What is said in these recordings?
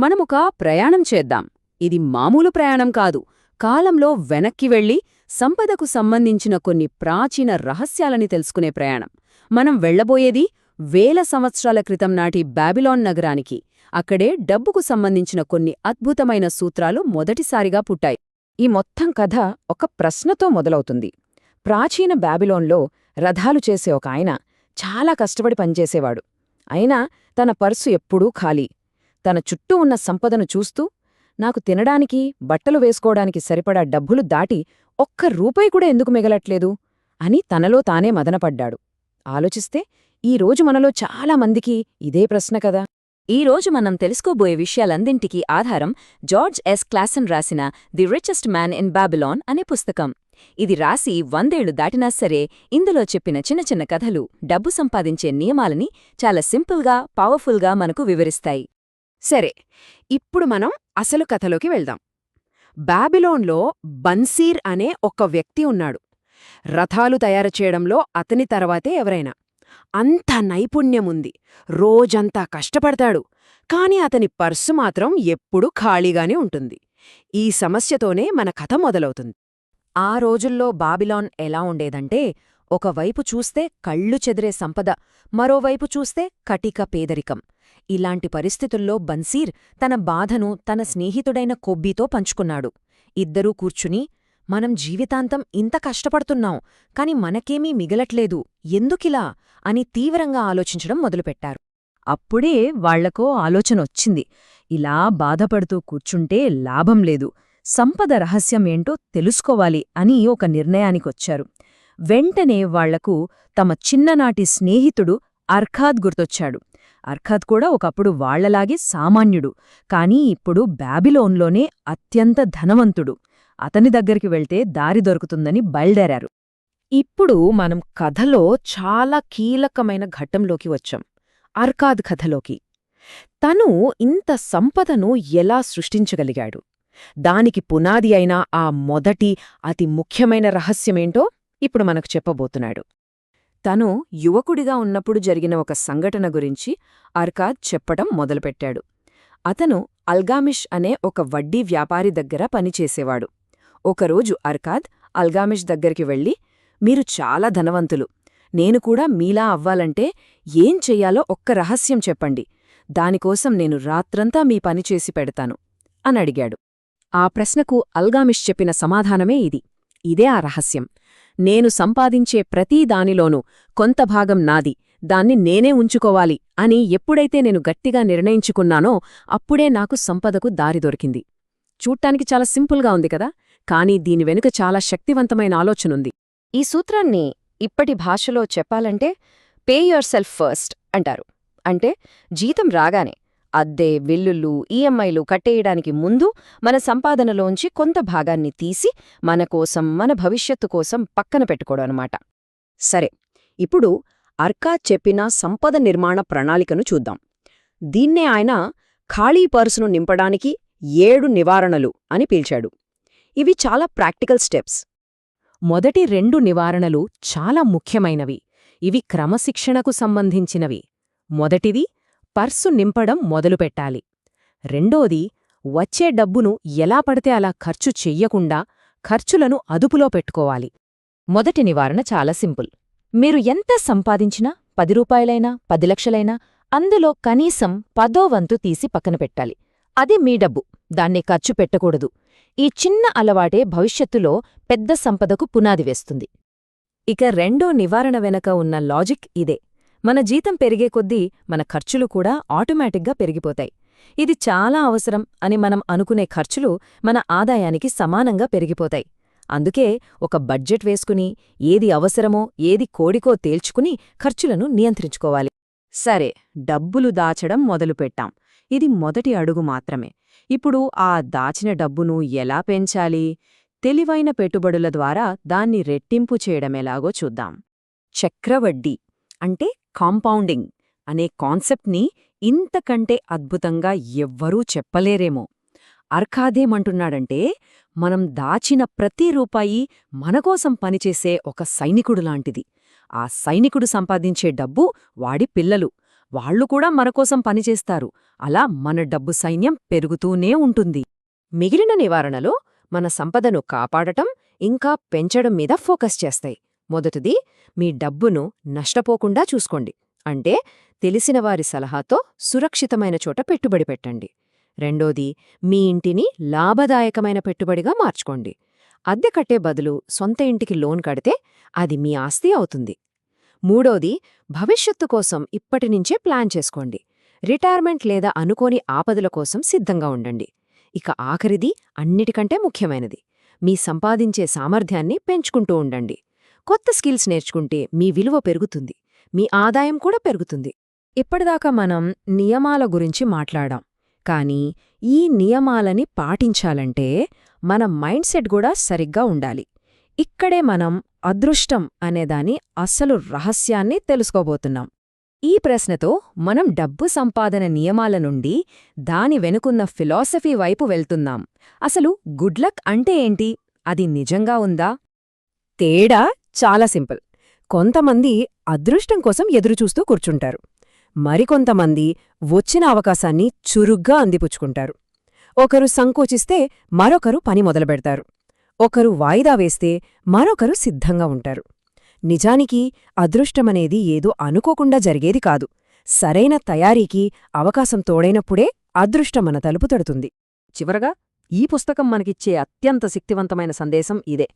మనమొక ప్రయాణం చేద్దాం. ఇది మామూలు ప్రయాణం కాదు. కాలంలో వెనక్కి వెళ్ళి సంపదకు సంబంధించిన కొన్ని ప్రాచీన రహస్యాలని తెలుసుకునే ప్రయాణం. మనం వెళ్ళబోయేది వేల సంవత్సరాల క్రితం నాటి బాబిలాన్ నగరానికి. అక్కడే డబ్బుకు సంబంధించిన కొన్ని అద్భుతమైన సూత్రాలు మొదటిసారిగా పుట్టాయి. ఈ మొత్తం కథ ఒక ప్రశ్నతో మొదలవుతుంది. ప్రాచీన బాబిలోన్లో రథాలు చేసే ఒక ఆయన చాలా కష్టపడి పనిచేసేవాడు. అయినా తన పర్సు ఎప్పుడూ ఖాళీ. తన చుట్టూ ఉన్న సంపదను చూస్తూ నాకు తినడానికి బట్టలు వేసుకోవడానికి సరిపడా డబ్బులు దాటి ఒక్క రూపాయి కూడా ఎందుకు మిగలట్లేదు? అని తనలో తానే మదనపడ్డాడు. ఆలోచిస్తే ఈ రోజు మనలో చాలా మందికి ఇదే ప్రశ్న కదా. ఈ రోజు మనం తెలుసుకోబోయే విషయాలందింటికీ ఆధారం జార్జ్ ఎస్. క్లాసన్ రాసిన the richest man in Babylon అనే పుస్తకం. ఇది రాసి వందేళ్ళు దాటినా సరే ఇందులో చెప్పిన చిన్న చిన్న కథలు డబ్బు సంపాదించే నియమాలని చాలా సింపుల్గా పవర్ఫుల్గా మనకు వివరిస్తాయి. సరే ఇప్పుడు మనం అసలు కథలోకి వెళ్దాం. బాబిలోన్లో బన్సీర్ అనే ఒక వ్యక్తి ఉన్నాడు. రథాలు తయారు చేయడంలో అతని తర్వాతే ఎవరైనా. అంత నైపుణ్యముంది రోజంతా కష్టపడతాడు. కాని అతని పర్సు మాత్రం ఎప్పుడూ ఖాళీగానే ఉంటుంది. ఈ సమస్యతోనే మన కథ మొదలవుతుంది. ఆ రోజుల్లో బాబిలాన్ ఎలా ఉండేదంటే ఒకవైపు చూస్తే కళ్ళు చెదిరే సంపద మరోవైపు చూస్తే కటిక పేదరికం. ఇలాంటి పరిస్థితుల్లో బన్సీర్ తన బాధను తన స్నేహితుడైన కొబ్బీతో పంచుకున్నాడు. ఇద్దరూ కూర్చుని మనం జీవితాంతం ఇంత కష్టపడుతున్నాం కాని మనకేమీ మిగలట్లేదు ఎందుకిలా? అని తీవ్రంగా ఆలోచించడం మొదలుపెట్టారు. అప్పుడే వాళ్ళకో ఆలోచనొచ్చింది ఇలా బాధపడుతూ కూర్చుంటే లాభం లేదు. సంపద రహస్యం ఏంటో తెలుసుకోవాలి అని ఒక నిర్ణయానికొచ్చారు. వెంటనే వాళ్ళకు తమ చిన్ననాటి స్నేహితుడు అర్ఖాద్ గుర్తొచ్చాడు. అర్ఖాద్ కూడా ఒకప్పుడు వాళ్ళలాగే సామాన్యుడు కానీ ఇప్పుడు బాబిలోన్లోనే అత్యంత ధనవంతుడు. అతని దగ్గరికి వెళ్తే దారి దొరుకుతుందని బయల్దేరారు. ఇప్పుడు మనం కథలో చాలా కీలకమైన ఘట్టంలోకి వచ్చాం అర్కాద్ కథలోకి. తను ఇంత సంపదను ఎలా సృష్టించగలిగాడు? దానికి పునాది అయిన ఆ మొదటి అతి ముఖ్యమైన రహస్యమేంటో ఇప్పుడు మనకు చెప్పబోతున్నాడు. తను యువకుడిగా ఉన్నప్పుడు జరిగిన ఒక సంఘటన గురించి అర్కాద్ చెప్పడం మొదలుపెట్టాడు. అతను అల్గామిష్ అనే ఒక వడ్డీ వ్యాపారి దగ్గర పనిచేసేవాడు. ఒకరోజు అర్కాద్ అల్గామిష్ దగ్గరికి వెళ్ళి మీరు చాలా ధనవంతులు. నేను కూడా మీలా అవ్వాలంటే ఏం చెయ్యాలో ఒక్క రహస్యం చెప్పండి. దానికోసం నేను రాత్రంతా మీ పనిచేసి పెడతాను. అని అడిగాడు. ఆ ప్రశ్నకు అల్గామిష్ చెప్పిన సమాధానమే ఇది. ఇదే ఆ రహస్యం. నేను సంపాదించే ప్రతీ దానిలోనూ కొంత భాగం నాది దాన్ని నేనే ఉంచుకోవాలి అని ఎప్పుడైతే నేను గట్టిగా నిర్ణయించుకున్నానో అప్పుడే నాకు సంపదకు దారి దొరికింది. చూడ్టానికి చాలా సింపుల్గా ఉంది కదా కానీ దీని వెనుక చాలా శక్తివంతమైన ఆలోచనుంది ఈ సూత్రాన్ని ఇప్పటి భాషలో చెప్పాలంటే పే యువర్ సెల్ఫ్ ఫస్ట్ అంటారు. అంటే జీతం రాగానే అద్దె బిల్లులు ఈఎంఐలు కట్టేయడానికి ముందు మన సంపాదనలోంచి కొంత భాగాన్ని తీసి మన కోసం మన భవిష్యత్తు కోసం పక్కన పెట్టుకోవడం అనమాట సరే ఇప్పుడు అర్కా చెప్పిన సంపద నిర్మాణ ప్రణాళికను చూద్దాం. దీన్నే ఆయన ఖాళీ పర్సును నింపడానికి ఏడు నివారణలు అని పిలిచాడు. ఇవి చాలా ప్రాక్టికల్ స్టెప్స్. మొదటి రెండు నివారణలు చాలా ముఖ్యమైనవి. ఇవి క్రమశిక్షణకు సంబంధించినవి. మొదటిది పర్సు నింపడం మొదలుపెట్టాలి. రెండోది వచ్చే డబ్బును ఎలా పడితే అలా ఖర్చు చెయ్యకుండా ఖర్చులను అదుపులో పెట్టుకోవాలి. మొదటి నివారణ చాలా సింపుల్. మీరు ఎంత సంపాదించినా పది రూపాయలైనా పది లక్షలైనా అందులో కనీసం పదో వంతు తీసి పక్కన పెట్టాలి. అది మీ డబ్బు దాన్ని ఖర్చు పెట్టకూడదు. ఈ చిన్న అలవాటే భవిష్యత్తులో పెద్ద సంపదకు పునాది వేస్తుంది. ఇక రెండో నివారణ వెనక ఉన్న లాజిక్ ఇదే. మన జీతం పెరిగే కొద్దీ మన ఖర్చులు కూడా ఆటోమేటిక్గా పెరిగిపోతాయి. ఇది చాలా అవసరం అని మనం అనుకునే ఖర్చులు మన ఆదాయానికి సమానంగా పెరిగిపోతాయి. అందుకే ఒక బడ్జెట్ వేసుకుని ఏది అవసరమో ఏది కోడికో తేల్చుకుని ఖర్చులను నియంత్రించుకోవాలి. సరే డబ్బులు దాచడం మొదలుపెట్టాం. ఇది మొదటి అడుగు మాత్రమే. ఇప్పుడు ఆ దాచిన డబ్బును ఎలా పెంచాలి? తెలివైన పెట్టుబడుల ద్వారా దాన్ని రెట్టింపు చేయడమెలాగో చూద్దాం. చక్రవడ్డీ అంటే కాంపౌండింగ్ అనే కాన్సెప్ట్ని ఇంతకంటే అద్భుతంగా ఎవ్వరూ చెప్పలేరేమో. అర్కాదేమంటున్నాడంటే మనం దాచిన ప్రతి రూపాయి మనకోసం పనిచేసే ఒక సైనికుడు లాంటిది. ఆ సైనికుడు సంపాదించే డబ్బు వాడి పిల్లలు. వాళ్ళు కూడా మనకోసం పనిచేస్తారు. అలా మన డబ్బు సైన్యం పెరుగుతూనే ఉంటుంది. మిగిలిన నివారణలో మన సంపదను కాపాడటం ఇంకా పెంచడం మీద ఫోకస్ చేస్తాయి. మొదటిది మీ డబ్బును నష్టపోకుండా చూసుకోండి. అంటే తెలిసిన వారి సలహాతో సురక్షితమైన చోట పెట్టుబడి పెట్టండి. రెండోది మీ ఇంటిని లాభదాయకమైన పెట్టుబడిగా మార్చుకోండి. అద్దె కట్టే బదులు సొంత ఇంటికి లోన్ కడితే అది మీ ఆస్తి అవుతుంది. మూడోది భవిష్యత్తు కోసం ఇప్పటినుంచే ప్లాన్ చేసుకోండి. రిటైర్మెంట్ లేదా అనుకోని ఆపదల కోసం సిద్ధంగా ఉండండి. ఇక ఆఖరిది అన్నిటికంటే ముఖ్యమైనది. మీ సంపాదించే సామర్థ్యాన్ని పెంచుకుంటూ ఉండండి. కొత్త స్కిల్స్ నేర్చుకుంటే మీ విలువ పెరుగుతుంది. మీ ఆదాయం కూడా పెరుగుతుంది. ఇప్పటిదాకా మనం నియమాల గురించి మాట్లాడాం. కానీ ఈ నియమాలని పాటించాలంటే మన మైండ్ సెట్ కూడా సరిగ్గా ఉండాలి. ఇక్కడే మనం అదృష్టం అనేదాని అస్సలు రహస్యాన్ని తెలుసుకోబోతున్నాం. ఈ ప్రశ్నతో మనం డబ్బు సంపాదన నియమాల నుండి దాని వెనుకున్న ఫిలాసఫీ వైపు వెళ్తున్నాం. అసలు గుడ్లక్ అంటే ఏంటి? అది నిజంగా ఉందా? తేడా చాలా సింపుల్. కొంతమంది అదృష్టం కోసం ఎదురుచూస్తూ కూర్చుంటారు. మరికొంతమంది వచ్చిన అవకాశాన్ని చురుగ్గా అందిపుచ్చుకుంటారు. ఒకరు సంకోచిస్తే మరొకరు పని మొదలుపెడతారు. ఒకరు వాయిదా వేస్తే మరొకరు సిద్ధంగా ఉంటారు. నిజానికి అదృష్టమనేది ఏదో అనుకోకుండా జరిగేది కాదు. సరైన తయారీకి అవకాశం తోడైనప్పుడే అదృష్టం మన తలుపు తడుతుంది. చివరగా ఈ పుస్తకం మనకిచ్చే అత్యంత శక్తివంతమైన సందేశం ఇదే.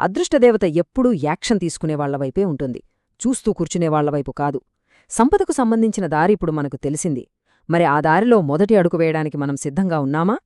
అదృష్టదేవత ఎప్పుడూ యాక్షన్ తీసుకునేవాళ్ళ వైపే ఉంటుంది. చూస్తూ కూర్చునేవాళ్ళ వైపు కాదు. సంపదకు సంబంధించిన దారి ఇప్పుడు మనకు తెలిసింది. మరి ఆ దారిలో మొదటి అడుగు వేయడానికి మనం సిద్ధంగా ఉన్నామా?